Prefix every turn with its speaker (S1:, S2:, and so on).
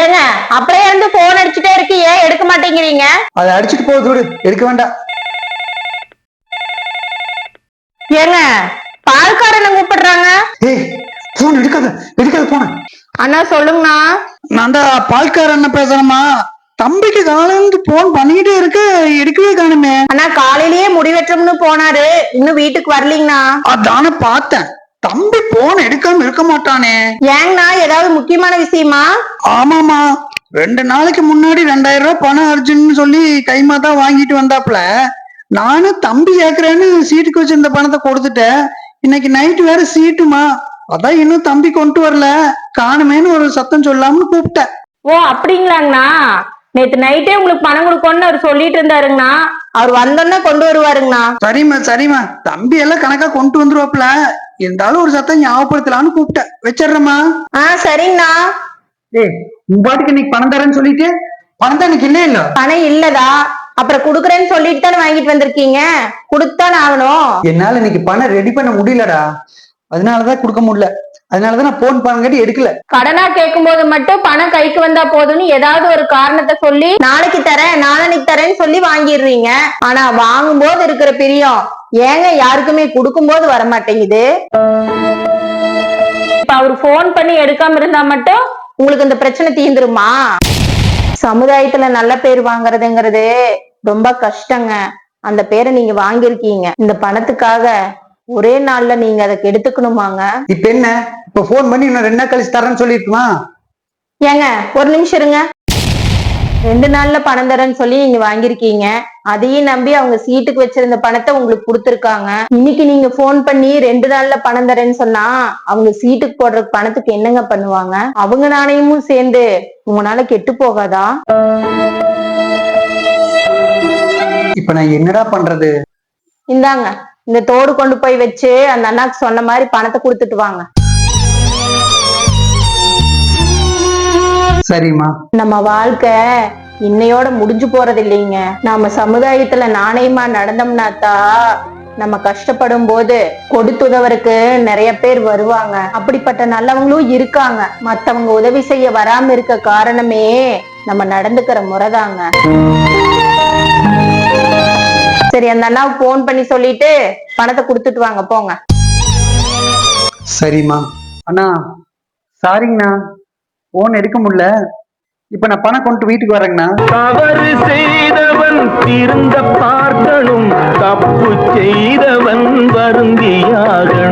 S1: ஏங்க அப்படியே இருந்து போன் அடிச்சுட்டே இருக்கு. ஏன் எடுக்க மாட்டேங்கிறீங்க?
S2: அதை அடிச்சிட்டு போகுது விடு. எடுக்க வேண்டாம்.
S1: ஏங்க பால்காரனை கூப்பிடுறாங்க?
S2: ஏய் போன் எடுக்காத. எடுக்காத போன
S1: அண்ணா சொல்லுங்கண்ணா.
S2: நான் தான் பால்காரன் பேசுறேம்மா. தம்பிக்கு காலையில போன் பண்ணிக்கிட்டே இருக்கு. எடுக்கவே காணுமே.
S1: அண்ணா காலையிலேயே முடிவெட்டும்னு போனாரு. இன்னும் வீட்டுக்கு வரலீங்கண்ணா.
S2: அதானே பார்த்தேன். தம்பி போன் எடுக்காம இருக்க மாட்டானே.
S1: ஏங்கண்ணா ஏதாவது முக்கியமான விஷயமா?
S2: ஆமாமா ரெண்டு நாளைக்கு முன்னாடி ரெண்டாயிரம் ரூபாய் பணம் அர்ஜுன்னு சொல்லி கைமா தான் வாங்கிட்டு வந்தாப்புல. நானும் தம்பி கேக்குறேன்னு சீட்டுக்கு வச்சிருந்த பணத்தை கொடுத்துட்டேன். இன்னைக்கு நைட்டு வேற சீட்டுமா. அதான் இன்னும் தம்பி கொண்டு வரல. காணுமேன்னு ஒரு சத்தம் சொல்லாமனு கூப்பிட்டேன்.
S1: ஓ அப்படிங்களாங்கண்ணா. நேத்து நைட்டே உங்களுக்கு பணம் கொடுக்கணும்னு அவர் சொல்லிட்டு இருந்தாருங்கண்ணா. அவர் வந்தோன்னே கொண்டு வருவாருங்கண்ணா.
S2: சரிம்மா சரிம்மா. தம்பி எல்லாம் கணக்கா கொண்டு வந்துருவாப்புல. இருந்தாலும் ஒரு சத்தம் ஞாபகப்படுத்தலாம்னு கூப்பிட்டேன். வச்சிடுறேம்மா.
S1: ஆ சரிங்கண்ணா.
S2: ஏய் உன் பாட்டுக்கு இன்னைக்கு பணம் தரேன்னு சொல்லிட்டு? பணம் தான் இன்னைக்கு இல்ல இல்ல.
S1: பணம் இல்லதா அப்புறம் குடுக்குறேன்னு சொல்லிட்டு தானே வாங்கிட்டு வந்திருக்கீங்க. கொடுத்தானே ஆகணும்.
S2: என்னால இன்னைக்கு பணம் ரெடி பண்ண முடியலடா. அதனாலதான் கொடுக்க முடியல. அதனாலதான் நான் போன் பண்ணங்காட்டி எடுக்கல.
S1: கடனா கேட்கும் போது மட்டும் பணம் கைக்கு வந்தா போதும்னு ஏதாவது ஒரு காரணத்தை சொல்லி நாளைக்கு தரேன் நாளன்னைக்கு தரேன்னு சொல்லி வாங்கிடுறீங்க. ஆனா வாங்கும்போது இருக்கிற பிரியம் ஏங்க யாருக்குமே கொடுக்கும்போது வர மாட்டேங்குது இப்ப அவர் போன் பண்ணி எடுக்காம இருந்தா மட்டும் உங்களுக்கு இந்த பிரச்சனை தீந்துருமா சமுதாயத்துல நல்ல பேர் வாங்குறதுங்கிறது ரொம்ப கஷ்டங்க. அந்த பேரை நீங்க வாங்கியிருக்கீங்க. இந்த பணத்துக்காக ஒரே நாள்ல நீங்க அதை கெடுத்துக்கணுமாங்க?
S2: இப்ப என்ன? இப்ப போன் பண்ணி இன்னும் ரெண்டு நாள் கழிச்சு தரேன்னு சொல்லிருக்குமா
S1: ஏங்க ஒரு நிமிஷம் இருங்க. ரெண்டு நாள்ல பணம் தரேன்னு சொல்லி நீங்க வாங்கியிருக்கீங்க. அதையும் நம்பி அவங்க சீட்டுக்கு வச்சிருந்த பணத்தை உங்களுக்கு கொடுத்துருக்காங்க. இன்னைக்கு நீங்க ஃபோன் பண்ணி ரெண்டு நாள்ல பணம் தரேன்னு சொன்னா அவங்க சீட்டுக்கு போடுற பணத்துக்கு என்னங்க பண்ணுவாங்க? அவங்க நாணயமும் சேர்ந்து உங்களால கெட்டு போகாதா?
S2: இப்ப நான் என்னடா பண்றது?
S1: இந்தாங்க இந்த தோடு கொண்டு போய் வச்சு அந்த அண்ணாக்கு சொன்ன மாதிரி பணத்தை கொடுத்துட்டு வாங்க.
S2: சரிம்மா.
S1: நம்ம வாழ்க்கை இன்னையோட முடிஞ்சு போறது இல்லைங்க. நாம சமுதாயத்துல நாணயமா நடந்தோம்னாத்தா நம்ம கஷ்டப்படும் போது கொடுத்துதவருக்கு நிறைய பேர் வருவாங்க. அப்படிப்பட்ட நல்லவங்களும் இருக்காங்க. மத்தவங்க உதவி செய்ய வராம இருக்க காரணமே நம்ம நடந்துக்கிற முறைதாங்க. சரி அந்த அண்ணாவுக்கு போன் பண்ணி சொல்லிட்டு பணத்தை கொடுத்துட்டு வாங்க போங்க.
S2: சரிம்மா. அண்ணா சாரிங்கண்ணா போன் எடுக்க முடியல. இப்ப நான் பணம் கொண்டு வீட்டுக்கு வரேங்கண்ணா.
S3: தவறு செய்தவன் திருந்த பார்க்கணும் தப்பு செய்தவன் வருந்தியாக